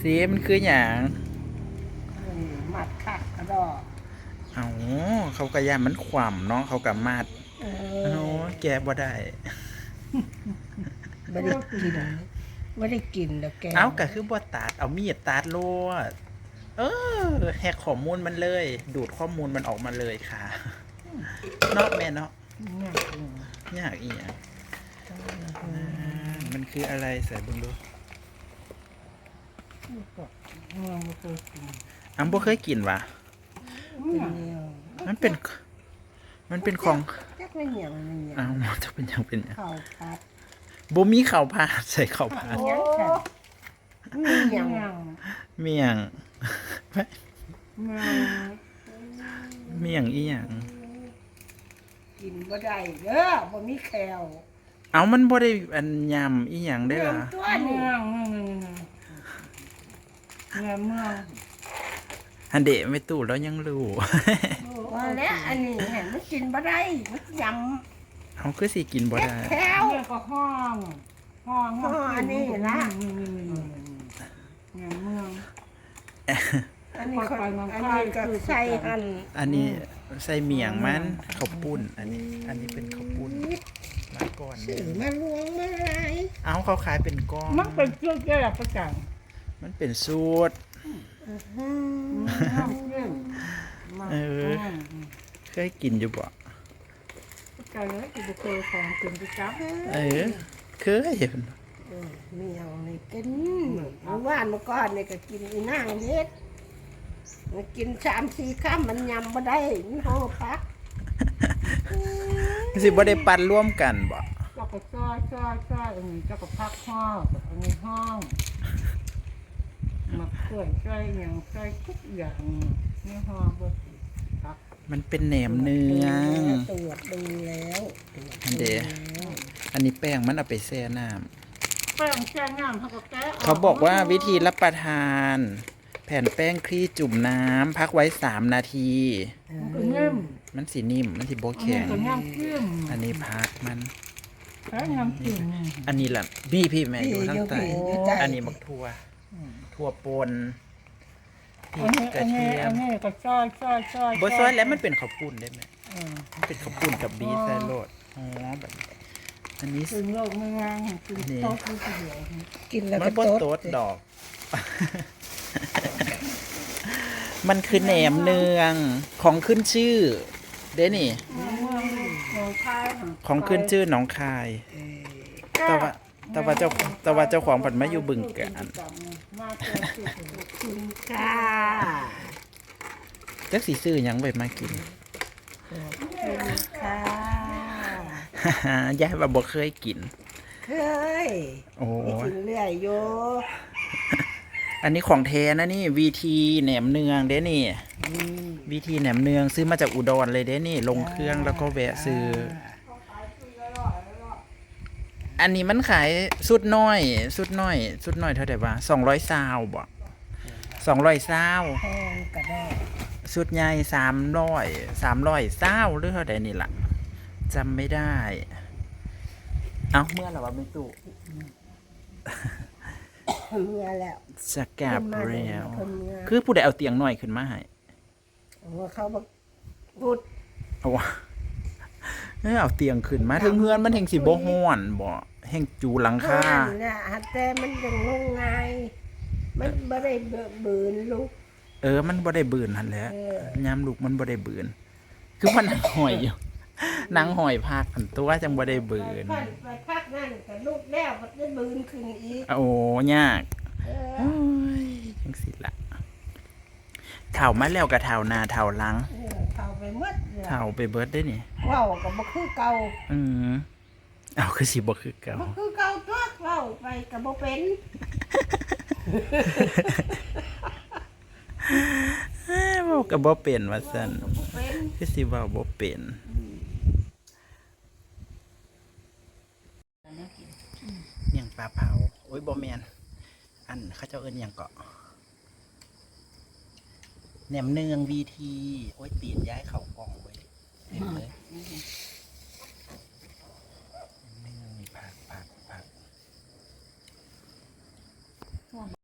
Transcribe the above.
สีมันคือหยังนี่มัดคักกระดอกเอาเขากระยานมันขวำเนาะเขากะมาดเอโอ้อแกบ่ได้ไม่ได้กินไม่ได้กินแล้วแกเอาก็คือบ่ตัดเอามีดตัดโลดเออแหกข้อมูลมันเลย ดูดข้อมูลมันออกมาเลยค่ะเนาะแม่เนาะเนี่ยกินยากอีหยังอ่ามันคืออะไรใส่เบิ่งดูก็เมื องไม่เคยกินอ้ำบ่เคยกินวะเป็นเนียวมันเป็น มันเป็นของจักไม่เหนียวไม่เหนียวอ้าวจะเป็นหยังเป็นหยังข้าวผัดบ่มีข้าวผัดใส่ข้าวผัดยังค่ะมีหยังเมี่ยงมาเมี่ยงอีหยังกินบ่ได้เด้อบ่มีแคลเอามันบ่ได้อันยำอีหยังได้อล่ะตัวนี้ เมืองเมืองฮันเดะไม่ตู้แล้วยังรู้ว่าแล้วอันนี้เห็นมันกินบ่ได้มันยเอาคือสิกินบ่ำได้แคลเมืองก็ห้องห้องห้องอันนี้นะเมืองเมืองอันนี้คนอันนี้ก็ใส่หั่นอันนี้ใส่เมี่ยงมันข้าวปุ้น อันนี้ อันนี้เป็นข้าวปุ้นมาก่อนสื่อมาลวงมาลายเอาเขาขายเป็นก้อนมันเป็นเชื่อแก่ประจัง มันเป็นสูตร เองเอเคยกินอยู่บ่ประจังแล้วจะเคยของกินประจำเออ เคยเห็นเออมีเอานี่กินเมื่านมื่อก่อนนี่ก็กินอีนางเฮ็ดมันกินสามสี่คำมันยำบ่ได้มันห่อพักสิบ่ได้ปั่นร่วมกันบ่เจ้าก็ซอยซอยซอยอันนี้เจ้าก็พักห้องอันนี้ห้อง มาเคลื่อนใส่อย่างใส่ทุกอย่างในห้องบ่พักมันเป็นแหนมเนื้อ ตรวจดูแล้วตรวจอันเดะอันนี้แป้งมันเอาไปแช่น้ำแป้งแช่น้ำเขาก็แกะเขาบอกว่าวิธีรับประทาน แผ่นแป้งคลี่จุ่มน้ำพักไว้สามนาที มันก็นิ่มมันสีนิ่ม มันสีโบอันแข็นี้ง ก็ย่างขึ้นอันนี้พักมัน แป้งย่างขึ้นอันนี้ล่ะพี่พี่แม่อยู่ทั้งใต้พี่อยู่ใต้อันนี้มักทั่ว ทั่วปนพริอันกนี้กระอันนี้เทียอัมนนี้ก็ซอยซอยซอยบซอยแล้วมันเป็นข้าวปุ้นได้ไหมเออมันเป็นข้าวปุ้นกับบีแซโรดอ๋อแบบนี้อันนี้ ถึงโลกไม่งานถึงโต๊ะที่เดียวกินแล้วมัก็นบ่โต๊โต๊ดดดอก มันคือแหนมเนืองของขึ้นชื่อ เด้นี่ เมืองเมืองคายของขึ้นชื่อหนองคาย แต่ว่า แต่ว่าเจ้าแต่ว่าเจ้าของผันมาอยู่บึงกาฬมาเจอที่ถึงกินค่ะจักสีซื้อหยังไปมากินค่ะ ยายว่าบ่เคยกิน เคยโอ้ไปกินเรื่อยอยู่อันนี้ของแท้นะนี่วีทีแหนมเนืองเด้นี่อืมวีทีแหนมเนืองซื้อมาจากอุดรเลยเด้นี่ ลงเครื่องแล้วก็แวะซื้อ อันนี้มันขายสุดน้อย สุดน้อย สุดน้อยเท่าไหร่วะสองร้อยซาวบ่สองร้อยซาวแพงกระดอกสุดใหญ่สามร้อยสามร้อยซาวหรือเท่าไหร่นี่ล่ะจำไม่ได้ เอาเมื่อไหร่วะไม่ตู้เมื่อแล้วจะกลับแล้วเพิ่นเมื่อคือผู้ใดเอาเตียงน้อยขึ้นมาให้ว่าเขาบอกพูดเอาวะ เอ้ยเอาเตียงขึ้นมาถึงเฮือนมันแห่งสิบ่ฮ้อนบ่แห่งจูหลังคาบ้านน่ะฮะแต่มันยังงงงายมันบ่ได้เบิ่บืนลูก เออ มันบ่ได้บืนหั่นแหละเออ ยามลูกมันบ่ได้บืน คือมันนั่งหอยอยู่นั่งหอยพากหันตัวจังบ่ได้บืนไปไปพักนั่นกับลูกแล้วมันได้บืนขึ้นอีกโอ้ยาก เออโอ้ยจังสิล่ะเฒ่ามาแล้วก็เฒ่าหน้าเฒ่าหลัง เออเข้า ไปหมดเลยเฒ่าไปเบิดได้นี่เว้าก็บ่คือเก่าอืมเอาคือสิบ่คือเก่าบ่คือเก่าตัวเว้าไปก็บ่เป็นอ้าวเว้าก็บ่เป็นว่าซั่นก็บ่เป็นคือสิเว้าบ่เป็นเมี่ยงปลาเผาโอ้ยบ่แม่นอันเขาเจ้าเอิ้นหยังเกาะ แหนมเนืองวีทีโอ้ยตีนย้ายเข่ากล่องไว้